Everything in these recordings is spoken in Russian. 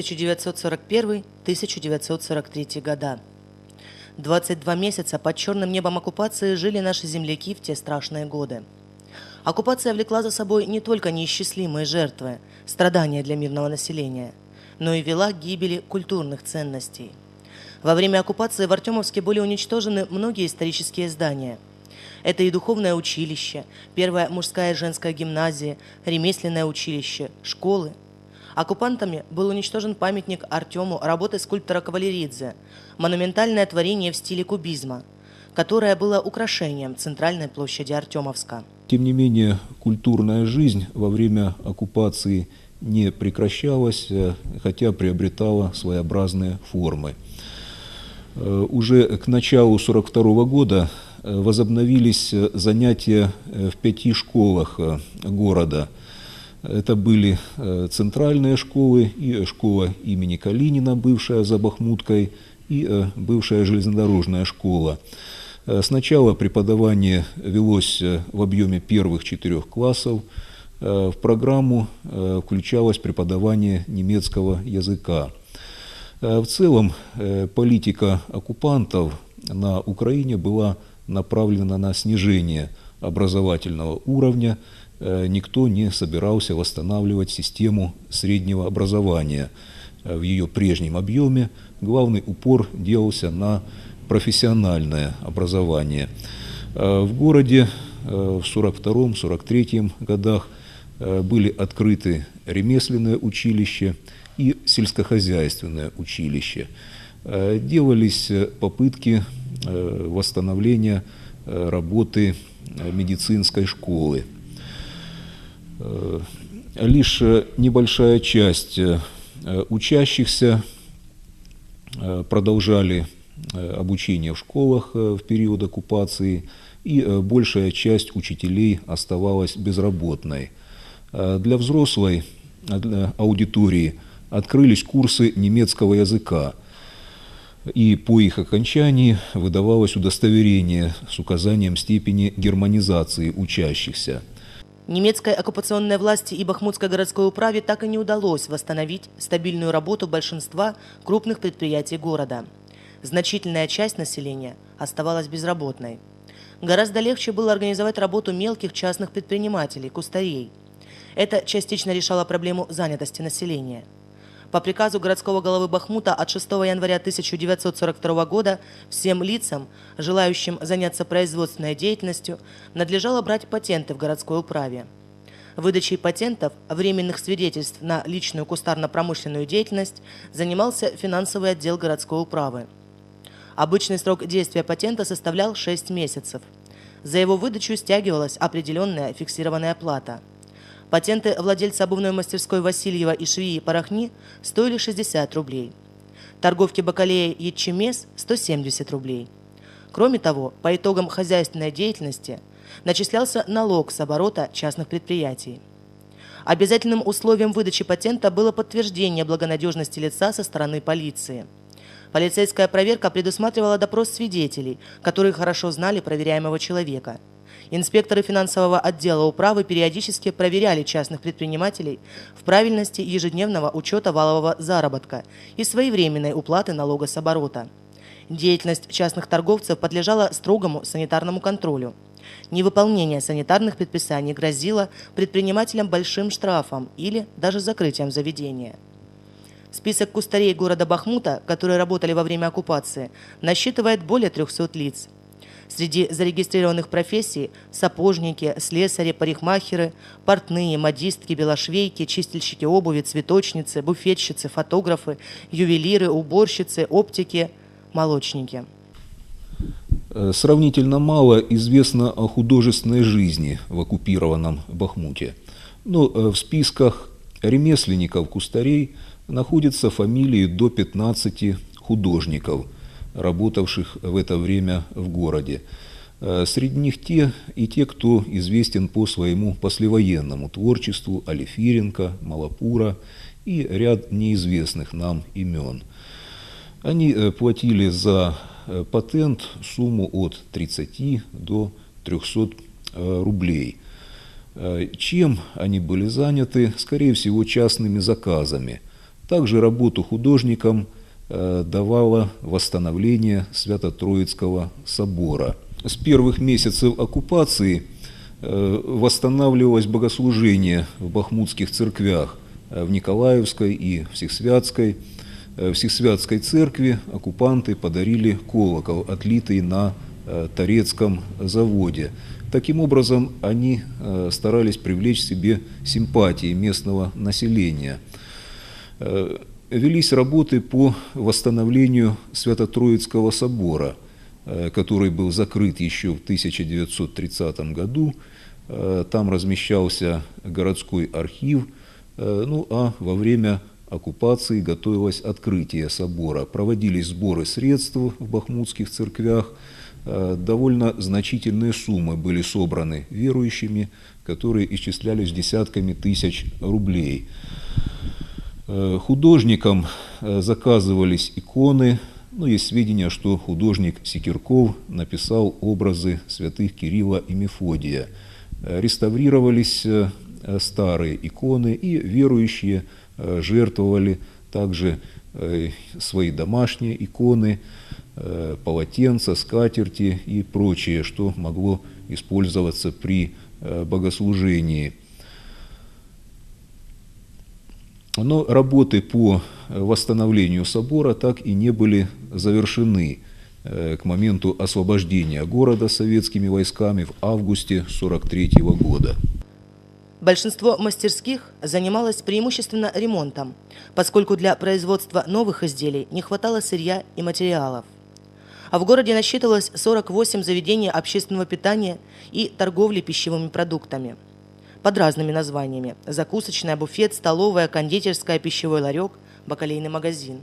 1941-1943 года. 22 месяца под черным небом оккупации жили наши земляки в те страшные годы. Оккупация влекла за собой не только неисчислимые жертвы, страдания для мирного населения, но и вела к гибели культурных ценностей. Во время оккупации в Артемовске были уничтожены многие исторические здания. Это и духовное училище, первая мужская и женская гимназия, ремесленное училище, школы, Оккупантами был уничтожен памятник Артему работы скульптора Кавалеридзе, монументальное творение в стиле кубизма, которое было украшением центральной площади Артемовска. Тем не менее, культурная жизнь во время оккупации не прекращалась, э, хотя приобретала своеобразные формы. Э, уже к началу 1942 года э, возобновились занятия в пяти школах города – это были э, центральные школы и школа имени Калинина, бывшая за Бахмуткой, и э, бывшая железнодорожная школа. Э, сначала преподавание велось в объеме первых четырех классов. В программу включалось преподавание немецкого языка. В целом политика оккупантов на Украине была направлена на снижение образовательного уровня, Э, никто не собирался восстанавливать систему среднего образования э, в ее прежнем объеме. Главный упор делался на профессиональное образование. Э, в городе в 1942-1943 годах были открыты ремесленное училище и сельскохозяйственное училище. Делались попытки восстановления работы медицинской школы. Э, лишь э, небольшая часть э, учащихся продолжали обучение в школах в период оккупации, и большая часть учителей оставалась безработной. Для взрослой аудитории открылись курсы немецкого языка, и по их окончании выдавалось удостоверение с указанием степени германизации учащихся – Немецкой оккупационной власти и Бахмутской городской управе так и не удалось восстановить стабильную работу большинства крупных предприятий города. Значительная часть населения оставалась безработной. Гораздо легче было организовать работу мелких частных предпринимателей, кустарей. Это частично решало проблему занятости населения – по приказу городского головы Бахмута от 6 января 1942 года всем лицам, желающим заняться производственной деятельностью, надлежало брать патенты в городской управе. Выдачей патентов, временных свидетельств на личную кустарно-промышленную деятельность занимался финансовый отдел городской управы. Обычный срок действия патента составлял 6 месяцев. За его выдачу стягивалась определенная фиксированная плата – Патенты владельца обувной мастерской Васильева и швеи Порохни стоили 60 рублей. Торговки бакалея Ячемес – 170 рублей. Кроме того, по итогам хозяйственной деятельности начислялся налог с оборота частных предприятий. Обязательным условием выдачи патента было подтверждение благонадежности лица со стороны полиции. Полицейская проверка предусматривала допрос свидетелей, которые хорошо знали проверяемого человека – Инспекторы финансового отдела управы периодически проверяли частных предпринимателей в правильности ежедневного учета валового заработка и своевременной уплаты налога с оборота. Деятельность частных торговцев подлежала строгому санитарному контролю. Невыполнение санитарных предписаний грозило предпринимателям большим штрафом или даже закрытием заведения. Список кустарей города Бахмута, которые работали во время оккупации, насчитывает более 300 лиц – Среди зарегистрированных профессий – сапожники, слесари, парикмахеры, портные, модистки, белошвейки, чистильщики обуви, цветочницы, буфетчицы, фотографы, ювелиры, уборщицы, оптики, молочники. Э, сравнительно мало известно о художественной жизни в оккупированном Бахмуте. Но э, в списках ремесленников-кустарей находятся фамилии до 15 художников – работавших в это время в городе. Э, среди них те и те, кто известен по своему послевоенному творчеству Алифиренко, Малапура и ряд неизвестных нам имен. Они э, платили за э, патент сумму от 30 до 300 рублей. Чем они были заняты? Скорее всего, частными заказами. Также работу художникам э, давало восстановление Свято-Троицкого собора. С первых месяцев оккупации э, восстанавливалось богослужение в бахмутских церквях э, в Николаевской и Всесвятской. В Всесвятской церкви оккупанты подарили колокол, отлитый на Торецком заводе. Таким образом, они старались привлечь себе симпатии местного населения – велись работы по восстановлению Свято-Троицкого собора, э, который был закрыт еще в 1930 году. Э, там размещался городской архив, ну а во время оккупации готовилось открытие собора. Проводились сборы средств в бахмутских церквях, довольно значительные суммы были собраны верующими, которые исчислялись десятками тысяч рублей. Э, художникам э, заказывались иконы. Ну, есть сведения, что художник Секирков написал образы святых Кирилла и Мефодия. Э, реставрировались старые иконы, и верующие жертвовали также свои домашние иконы, полотенца, скатерти и прочее, что могло использоваться при богослужении – но работы по восстановлению собора так и не были завершены э, к моменту освобождения города советскими войсками в августе 1943 года. Большинство мастерских занималось преимущественно ремонтом, поскольку для производства новых изделий не хватало сырья и материалов. А в городе насчитывалось 48 заведений общественного питания и торговли пищевыми продуктами – под разными названиями – закусочная, буфет, столовая, кондитерская, пищевой ларек, бакалейный магазин.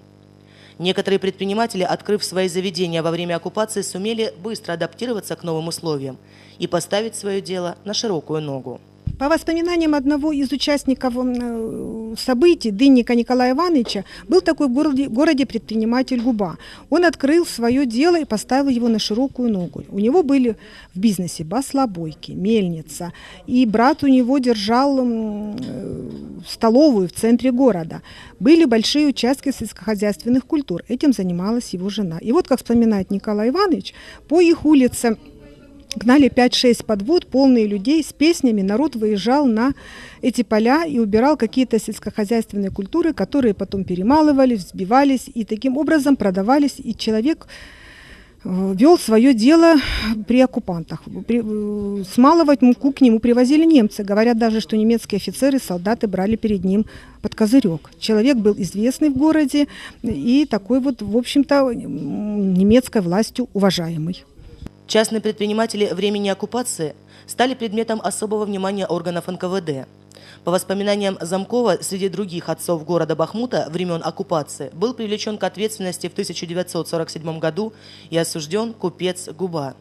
Некоторые предприниматели, открыв свои заведения во время оккупации, сумели быстро адаптироваться к новым условиям и поставить свое дело на широкую ногу. По воспоминаниям одного из участников э, событий, Дынника Николая Ивановича, был такой в городе, городе предприниматель Губа. Он открыл свое дело и поставил его на широкую ногу. У него были в бизнесе баслобойки, мельница, и брат у него держал э, столовую в центре города. Были большие участки сельскохозяйственных культур. Этим занималась его жена. И вот, как вспоминает Николай Иванович, по их улице гнали 5-6 подвод, полные людей с песнями. Народ выезжал на эти поля и убирал какие-то сельскохозяйственные культуры, которые потом перемалывались, взбивались и таким образом продавались. И человек э, вел свое дело при оккупантах. При, э, смалывать муку к нему привозили немцы. Говорят даже, что немецкие офицеры, солдаты брали перед ним под козырек. Человек был известный в городе и такой вот, в общем-то, немецкой властью уважаемый. Частные предприниматели времени оккупации стали предметом особого внимания органов НКВД. По воспоминаниям Замкова, среди других отцов города Бахмута времен оккупации был привлечен к ответственности в 1947 году и осужден купец Губа.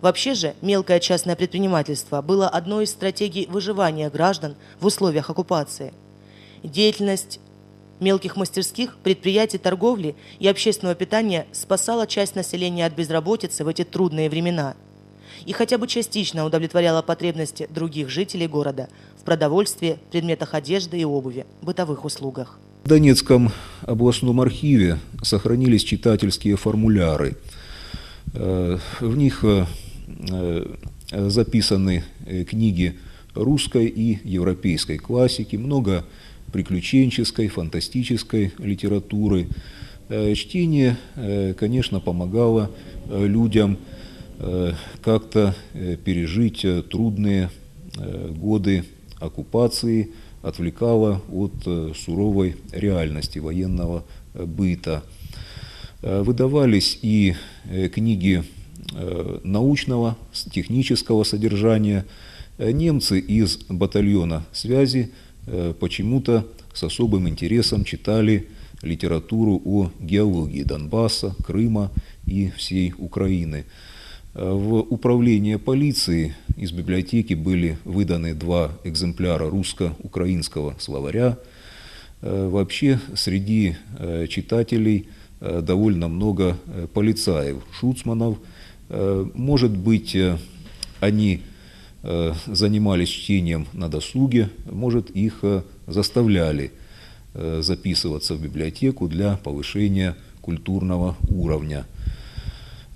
Вообще же, мелкое частное предпринимательство было одной из стратегий выживания граждан в условиях оккупации. Деятельность мелких мастерских, предприятий торговли и общественного питания спасала часть населения от безработицы в эти трудные времена и хотя бы частично удовлетворяла потребности других жителей города в продовольствии, предметах одежды и обуви, бытовых услугах. В Донецком областном архиве сохранились читательские формуляры. Э, в них э, э, записаны книги русской и европейской классики, много приключенческой, фантастической литературы. Э, чтение, э, конечно, помогало э, людям как-то пережить трудные годы оккупации, отвлекало от суровой реальности военного быта. Выдавались и книги научного, технического содержания. Немцы из батальона связи почему-то с особым интересом читали литературу о геологии Донбасса, Крыма и всей Украины. Э, в управление полиции из библиотеки были выданы два экземпляра русско-украинского словаря. Э, вообще среди читателей довольно много полицаев, шуцманов. Может быть, они Э, занимались чтением на досуге, может, их э, заставляли э, записываться в библиотеку для повышения культурного уровня.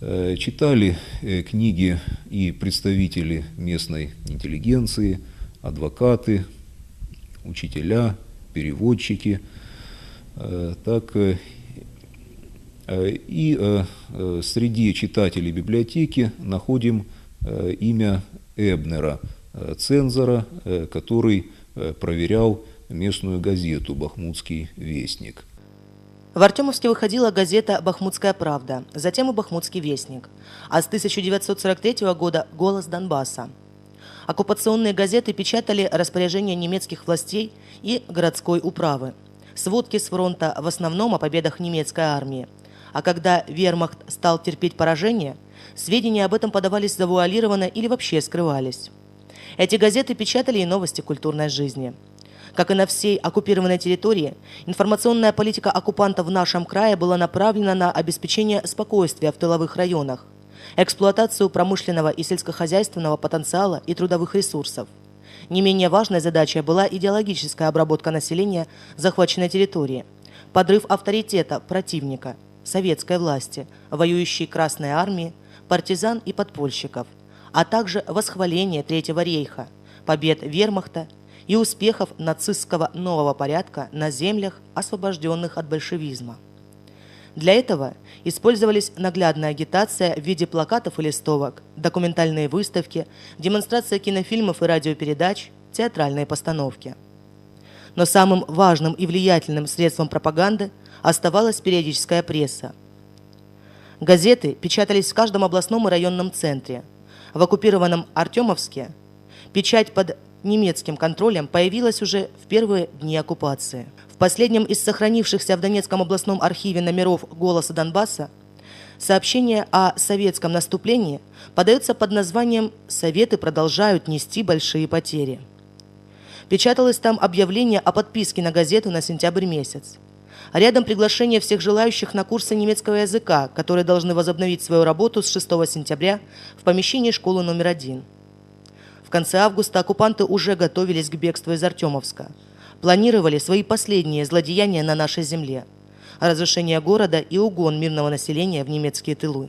Э, читали э, книги и представители местной интеллигенции, адвокаты, учителя, переводчики. Так и среди читателей библиотеки находим имя Эбнера, цензора, который проверял местную газету «Бахмутский вестник». В Артемовске выходила газета «Бахмутская правда», затем и «Бахмутский вестник», а с 1943 года «Голос Донбасса». Оккупационные газеты печатали распоряжения немецких властей и городской управы, сводки с фронта в основном о победах немецкой армии. А когда вермахт стал терпеть поражение, сведения об этом подавались завуалированно или вообще скрывались. Эти газеты печатали и новости культурной жизни – как и на всей оккупированной территории, информационная политика оккупантов в нашем крае была направлена на обеспечение спокойствия в тыловых районах, эксплуатацию промышленного и сельскохозяйственного потенциала и трудовых ресурсов. Не менее важной задачей была идеологическая обработка населения захваченной территории, подрыв авторитета противника, советской власти, воюющей Красной армии, партизан и подпольщиков, а также восхваление Третьего рейха, побед вермахта и успехов нацистского нового порядка на землях, освобожденных от большевизма. Для этого использовались наглядная агитация в виде плакатов и листовок, документальные выставки, демонстрация кинофильмов и радиопередач, театральные постановки. Но самым важным и влиятельным средством пропаганды оставалась периодическая пресса. Газеты печатались в каждом областном и районном центре. В оккупированном Артемовске печать под немецким контролем появилась уже в первые дни оккупации. В последнем из сохранившихся в Донецком областном архиве номеров «Голоса Донбасса» сообщение о советском наступлении подается под названием «Советы продолжают нести большие потери». Печаталось там объявление о подписке на газету на сентябрь месяц. А рядом приглашение всех желающих на курсы немецкого языка, которые должны возобновить свою работу с 6 сентября в помещении школы номер один – в конце августа оккупанты уже готовились к бегству из Артемовска. Планировали свои последние злодеяния на нашей земле. Разрушение города и угон мирного населения в немецкие тылы.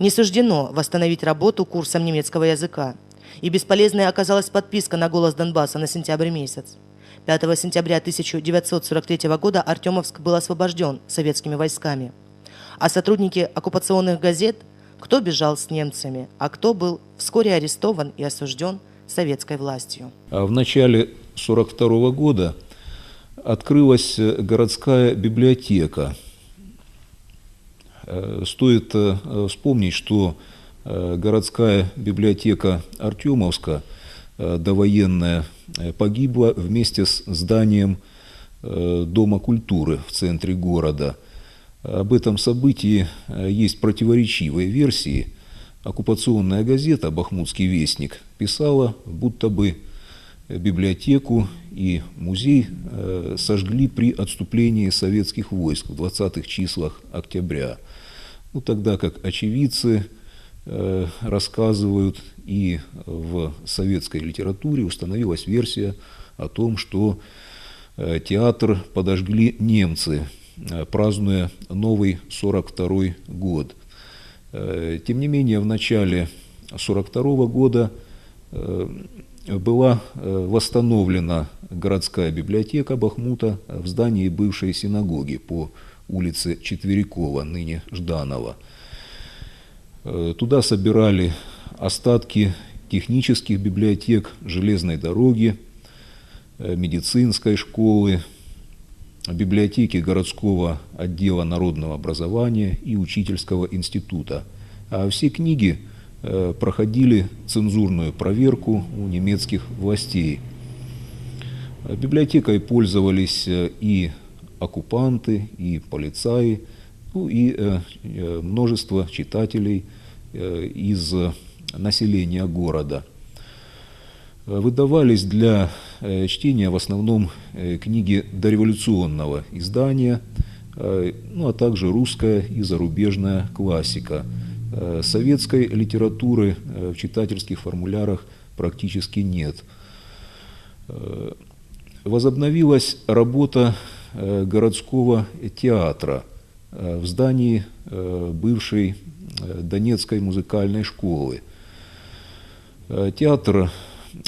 Не суждено восстановить работу курсом немецкого языка. И бесполезной оказалась подписка на «Голос Донбасса» на сентябрь месяц. 5 сентября 1943 года Артемовск был освобожден советскими войсками. А сотрудники оккупационных газет – кто бежал с немцами, а кто был вскоре арестован и осужден советской властью. А в начале 1942 года открылась э, городская библиотека. Э, стоит э, вспомнить, что городская библиотека Артемовска довоенная погибла вместе с зданием Дома культуры в центре города – об этом событии э, есть противоречивые версии. Оккупационная газета «Бахмутский вестник» писала, будто бы библиотеку и музей э, сожгли при отступлении советских войск в 20-х числах октября. Ну, тогда как очевидцы э, рассказывают, и в советской литературе установилась версия о том, что театр подожгли немцы Э, празднуя новый 42 год. Э, тем не менее, в начале 42 года э, была восстановлена городская библиотека Бахмута в здании бывшей синагоги по улице Четверякова, ныне Жданова. Туда собирали остатки технических библиотек, железной дороги, медицинской школы, библиотеки городского отдела народного образования и учительского института. А все книги э, проходили цензурную проверку у немецких властей. Библиотекой пользовались э, и оккупанты, и полицаи, ну и э, множество читателей из населения города – выдавались для э, чтения в основном э, книги дореволюционного издания, э, ну а также русская и зарубежная классика. Советской литературы в читательских формулярах практически нет. Возобновилась работа э, городского театра э, в здании э, бывшей э, Донецкой музыкальной школы. Э, Театр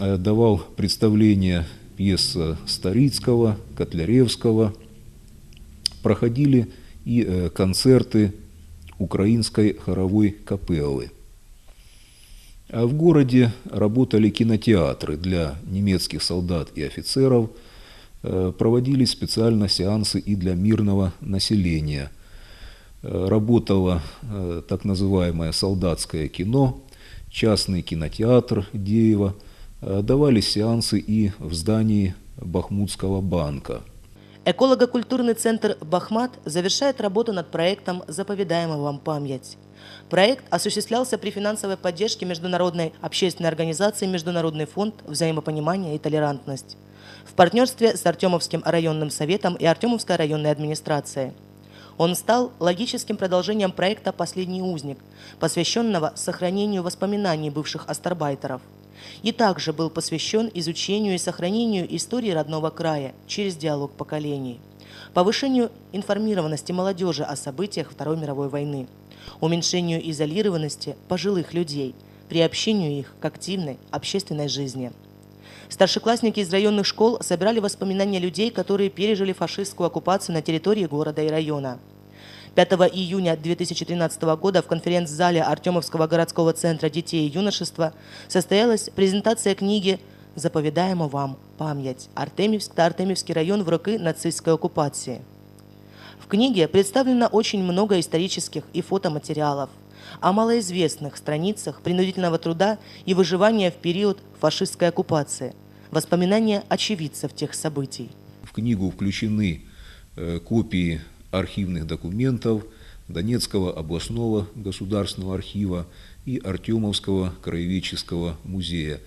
э, давал представления пьес э, Старицкого, Котляревского. Проходили и э, концерты украинской хоровой капеллы. А в городе работали кинотеатры для немецких солдат и офицеров, э, проводились специально сеансы и для мирного населения. Работало э, так называемое солдатское кино, частный кинотеатр Деева, Э, давались сеансы и в здании Бахмутского банка. Эколого-культурный центр «Бахмат» завершает работу над проектом «Заповедаемая вам память». Проект осуществлялся при финансовой поддержке международной общественной организации «Международный фонд взаимопонимания и толерантность» в партнерстве с Артемовским районным советом и Артемовской районной администрацией. Он стал логическим продолжением проекта «Последний узник», посвященного сохранению воспоминаний бывших астарбайтеров – и также был посвящен изучению и сохранению истории родного края через диалог поколений, повышению информированности молодежи о событиях Второй мировой войны, уменьшению изолированности пожилых людей, приобщению их к активной общественной жизни. Старшеклассники из районных школ собирали воспоминания людей, которые пережили фашистскую оккупацию на территории города и района – 5 июня 2013 года в конференц-зале Артемовского городского центра детей и юношества состоялась презентация книги «Заповедаемо вам память. Артемьевск, Артемьевский район в роки нацистской оккупации». В книге представлено очень много исторических и фотоматериалов о малоизвестных страницах принудительного труда и выживания в период фашистской оккупации, воспоминания очевидцев тех событий. В книгу включены э, копии архивных документов Донецкого областного государственного архива и Артемовского краеведческого музея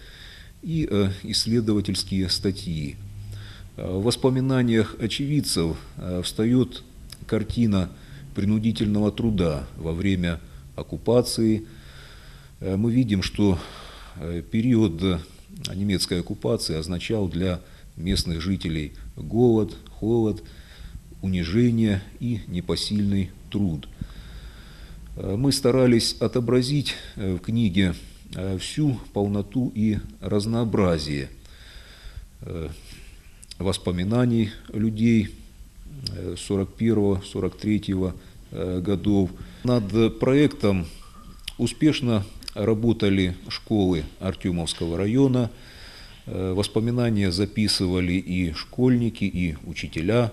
и э, исследовательские статьи. Э, в воспоминаниях очевидцев встает картина принудительного труда во время оккупации. Мы видим, что период немецкой оккупации означал для местных жителей голод, холод, унижение и непосильный труд. Э, Мы старались отобразить э, в книге э, всю полноту и разнообразие воспоминаний людей 41-43 э, годов. Над проектом успешно работали школы Артемовского района. Э, Воспоминания записывали и школьники, и учителя.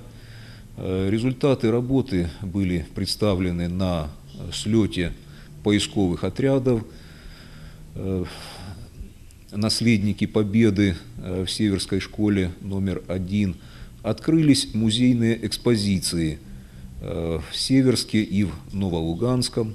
Э, Результаты работы были представлены на слете поисковых отрядов. Э, Наследники Победы в Северской школе номер один открылись музейные экспозиции в Северске и в Новолуганском.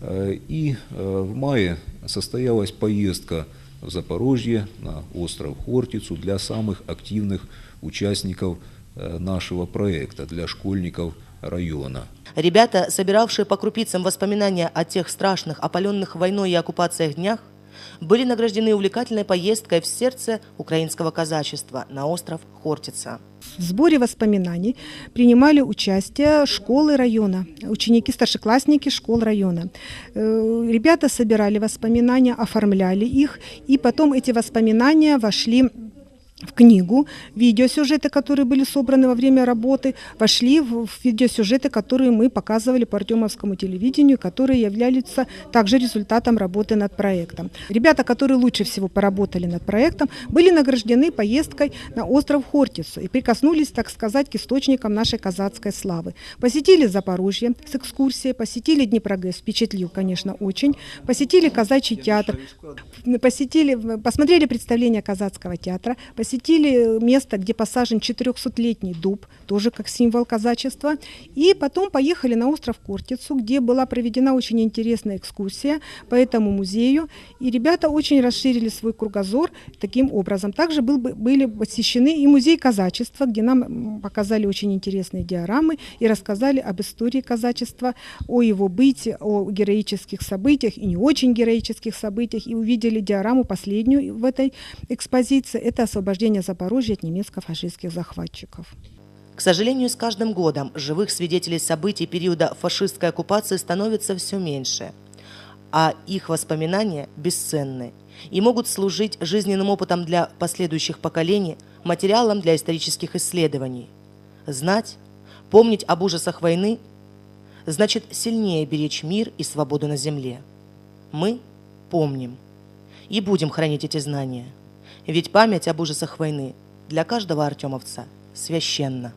Э, И э, в мае состоялась поездка в Запорожье на остров Хортицу для самых активных участников э, нашего проекта, для школьников района. Ребята, собиравшие по крупицам воспоминания о тех страшных, опаленных войной и оккупациях днях, были награждены увлекательной поездкой в сердце украинского казачества на остров Хортица. В сборе воспоминаний принимали участие школы района, ученики, старшеклассники школ района. Э, Ребята собирали воспоминания, оформляли их, и потом эти воспоминания вошли в книгу, видеосюжеты, которые были собраны во время работы, вошли в видеосюжеты, которые мы показывали по Артемовскому телевидению, которые являются также результатом работы над проектом. Ребята, которые лучше всего поработали над проектом, были награждены поездкой на остров Хортицу и прикоснулись, так сказать, к источникам нашей казацкой славы. Посетили Запорожье с экскурсией, посетили Днепрогэс, впечатлил, конечно, очень, посетили казачий театр, посетили, посмотрели представление казацкого театра, посетили место, где посажен 400-летний дуб, тоже как символ казачества, и потом поехали на остров Кортицу, где была проведена очень интересная экскурсия по этому музею, и ребята очень расширили свой кругозор таким образом. Также был, бы- были посещены и музей казачества, где нам показали очень интересные диорамы и рассказали об истории казачества, о его быте, о героических событиях и не очень героических событиях, и увидели диораму последнюю в этой экспозиции. Это освобождение освобождения Запорожья от немецко-фашистских захватчиков. К сожалению, с каждым годом живых свидетелей событий периода фашистской оккупации становится все меньше, а их воспоминания бесценны и могут служить жизненным опытом для последующих поколений, материалом для исторических исследований. Знать, помнить об ужасах войны значит сильнее беречь мир и свободу на земле. Мы помним и будем хранить эти знания, ведь память об ужасах войны для каждого артемовца священна.